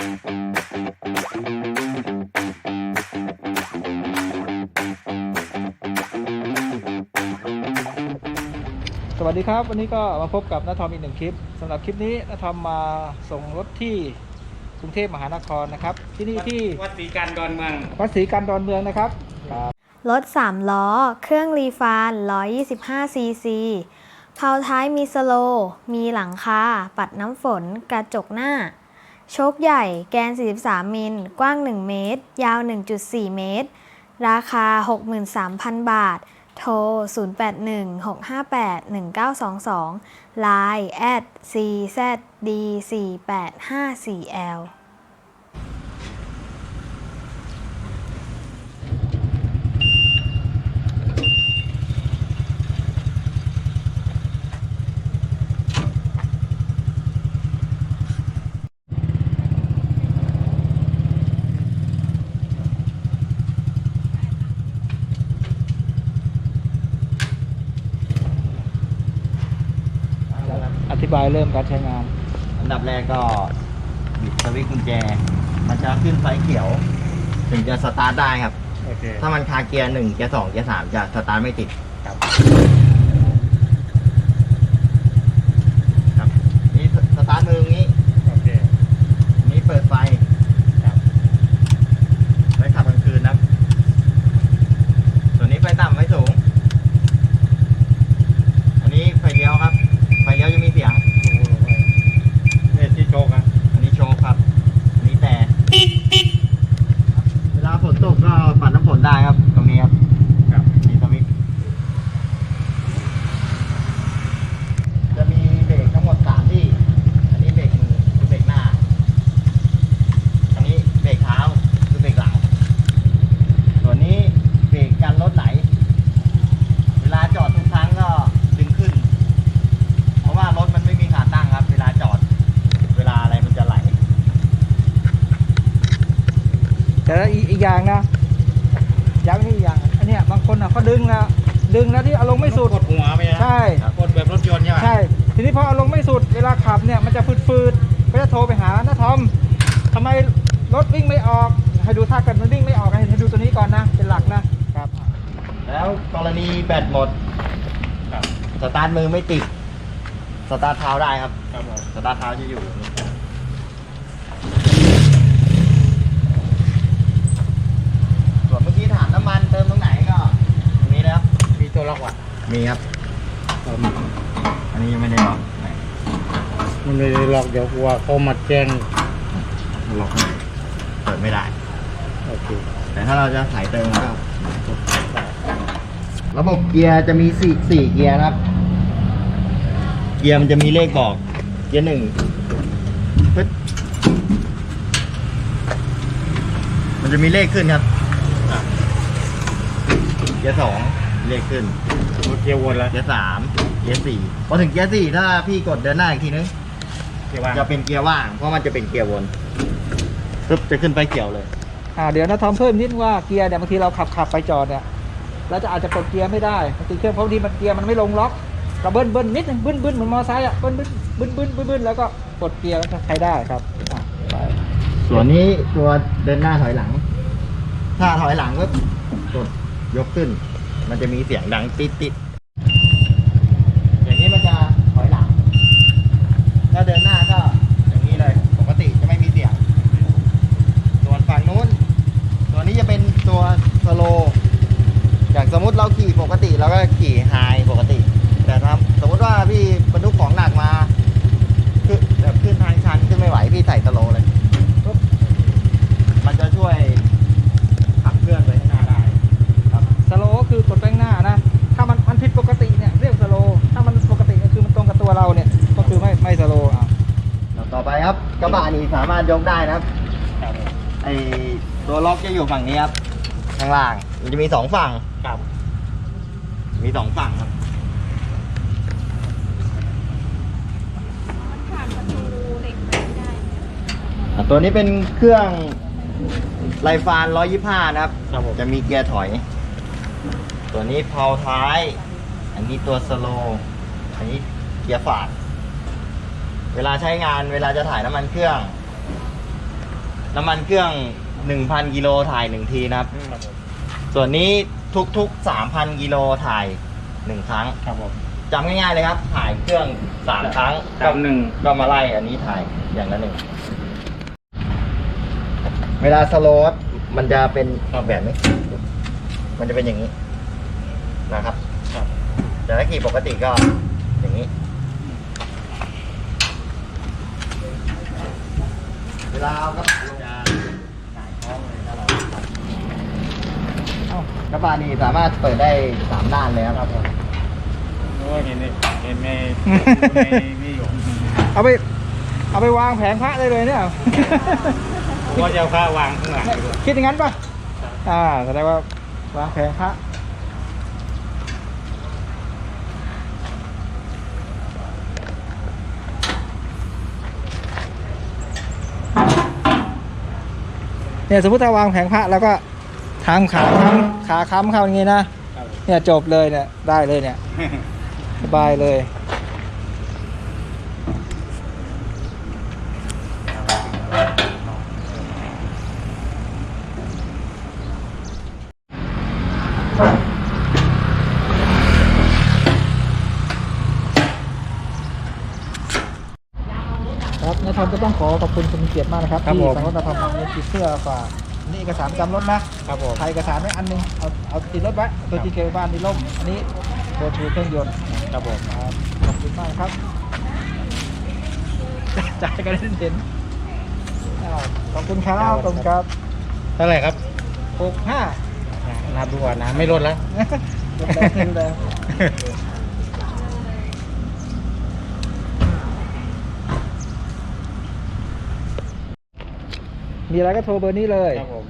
สวัสดีครับ วันนี้ก็มาพบกับนาทอมอีกหนึ่งคลิปสำหรับคลิปนี้นาทอมมาส่งรถที่กรุงเทพมหานครนะครับ ที่นี่ที่วัดศรีกันดอนเมืองวัดศรีกันดอนเมืองนะครับครับรถ 3 ล้อ เครื่องรีฟาน125ซีซีเผาท้ายมีสโลว์มีหลังคา ปัดน้ำฝน กระจกหน้า โชคใหญ่แกน 43 มิล กว้าง 1 เมตร ยาว 1.4 เมตร ราคา 63,000 บาท โทร 0816581922 Line at czd4854l บายเริ่มการใช้งาน อันดับแรกก็บิดสวิตช์กุญแจ มันจะขึ้นไฟเขียว ถึงจะสตาร์ทได้ครับ โอเค ถ้ามันคาเกียร์หนึ่งเกียร์สองเกียร์สามจะสตาร์ทไม่ติดครับครับ นี่สตาร์ทมือตรงนี้ โอเค นี่เปิดไฟ ครับ ไว้ขับกลางคืนนะครับ ส่วนนี้ไฟต่ำไฟสูง อันนี้ไฟเลี้ยวครับ ไฟเลี้ยวจะมีเสียง โอ้โหเนี่ยที่โชกอะ อันนี้โชว์ครับ อันนี้แต่ เวลาฝน ตกก็ปัดน้ำฝนได้ครับตรงนี้ครับ ครับ มีสวิตช์จะมีเบรกทั้งหมดสามที่ อันนี้เบรกมือคือเบรกหน้า อันนี้เบรกเท้าคือเบรกหลัง ส่วนนี้เบรกกันรถไหล เวลาจอดทุกครั้งก็ดึงขึ้น เพราะว่ารถมันไม่มีขาตั้งครับ เวลาจอด เวลาอะไรมันจะไหล แต่ละอีกอีกอย่างนะย้ำนี่อีกอย่างอันเนี้ยบางคนอะเขาดึงนะดึงนะที่เอารมณ์ไม่สุดกดหัวไหมนะใช่กดแบบรถยนต์ใช่ไหมใช่ทีนี้พอเอารมณ์ไม่สุดเวลาขับเนี่ยมันจะฟืดๆก็จะโทรไปหาน้าทอมทำไมรถวิ่งไม่ออกให้ดูท่ากันมันวิ่งไม่ออกให้ให้ดูตัวนี้ก่อนนะเป็นหลักนะครับ แล้วกรณีแบตหมดครับสตาร์ทมือไม่ติดสตาร์ทเท้าได้ครับ ครับผมสตาร์ทเท้าจะอยู่อย่างนี้ส่วนเมื่อกี้ถา มน้ำมันเติมตรงไหนก็ตรงนี้นะครับ มีตัวล็อกว่ะมีครับ อันนี้ยังไม่ได้ล็อกไหนมันไม่ได้ล็อกเดี๋ยวกลัวเขามาแจ้งล็อกเปิดไม่ได้ โอเคแต่ถ้าเราจะถ่ายเติมก็ระบบเกียร์จะมีสี่สี่เกียร์นะครับ เกียร์มันจะมีเลขบอก เกียร์หนึ่งปึ๊ดมันจะมีเลขขึ้นครับ เกียร์สองเลขขึ้นรถเกียร์วนแล้วเกียร์สามเกียร์สี่พอถึงเกียร์สี่ถ้าพี่กดเดินหน้าอีกทีนึงเกียร์ว่างจะเป็นเกียร์ว่าง เพราะมันจะเป็นเกียร์วนปึ๊บจะขึ้นไปเกี่ยวเลยอ่าเดี๋ยวน้าทอมเพิ่มนิดว่าเกียร์เนี่ยบางทีเราขับขับไปจอดเนี่ยเราจะอาจจะกดเกียร์ไม่ได้บางทีเครื่องเพราะบางทีมันเกียร์มันไม่ลงล็อกเราเบิ้ลเบิ้ลนิดนึงบึ้นบึ้นเหมือนมอไซค์อะเบิ้ลบึ้นบึ้นบึ้นบึ้นบึ้นแล้วก็กดเกียร์แล้วก็ใช้ได้ครับอะไปส่วนนี้ตัวเดินหน้าถอยหลัง ถ้าถอยหลังก็กด ยกขึ้น มันจะมีเสียงดังติดติดอย่างนี้มันจะถอยหลัง ถ้าเดินหน้าก็อย่างนี้เลย ปกติจะไม่มีเสียง ส่วนฝั่งนู้น ตัวนี้จะเป็นตัวสโลอย่างสมมติเราขี่ปกติเราก็ขี่ไฮปกติ แต่ถ้าสมมติว่าพี่บรรทุกของหนักมา คือแบบขึ้นทางชันขึ้นไม่ไหวพี่ใส่สโลเลย สามารถยกได้นะครับครับผมไอตัวล็อกจะอยู่ฝั่งนี้ครับข้างล่าง มันจะมีสองฝั่ง ครับ มีสองฝั่งครับอะตัวนี้เป็นเครื่องไลฟาน125 นะครับครับผมจะมีเกียร์ถอย ตัวนี้เพาท้าย อันนี้ตัวสโลว์อันนี้เกียร์ฝาด เวลาใช้งานเวลาจะถ่ายน้ำมันเครื่อง น้ำมันเครื่อง 1,000 กิโลถ่าย 1 ทีนะครับ ครับผมส่วนนี้ทุกๆ 3,000 กิโลถ่าย 1 ครั้งครับผมจำง่ายๆเลยครับ ถ่ายเครื่อง 3 ครั้งกับหนึ่งก็มาไล่อันนี้ถ่ายอย่างละหนึ่ง เวลาสโลดมันจะเป็นแบบนี้ มันจะเป็นอย่างนี้นะครับ ครับแต่ถ้าขี่ปกติก็อย่างนี้ เวลาเอาก็จะหงายท้องเลยถ้าเราเอ้ากระบะนี่สามารถเปิดได้สามด้านเลยครับโอ้ยเห็นนี่เห็นในในนี่อยู่เอาไปเอาไปวางแผงพระได้เลยเนี่ยว่าจะเอาผ้าวางข้างหลังด้วยคิดอย่างนั้นปะอ่าแสดงว่าวางแผงพระเนี่ยสมมติถ้าวางแผงพระแล้วก็ ทำขาค้ำขาค้ำเข้าอย่างงี้นะครับเนี่ยจบเลยเนี่ยได้เลยเนี่ยสบายเลยครับนายทอมก็ต้องขอขอบคุณคุณเกียรติมากนะครับครับที่ผมสังกัดนายทอมทำในติดเสื้อฝาก นี่เอกสารจำรถนะครับผมถ่ายเอกสารไว้อันหนึงเอาเอาติดรถไว้ตัวจริงเก็บไว้บ้านในร่มอันนี้ตัวชูเครื่องยนต์ครับผมครับขอบคุณมากครับ จ่ายกันเด่นๆอ้าวขอบคุณครับขอบคุณครับเท่าไหร่ครับหกห้า นับดูก่อนนะไม่ลดแล้วดูแลดูแล มีอะไรก็โทรเบอร์นี้เลย ครับผม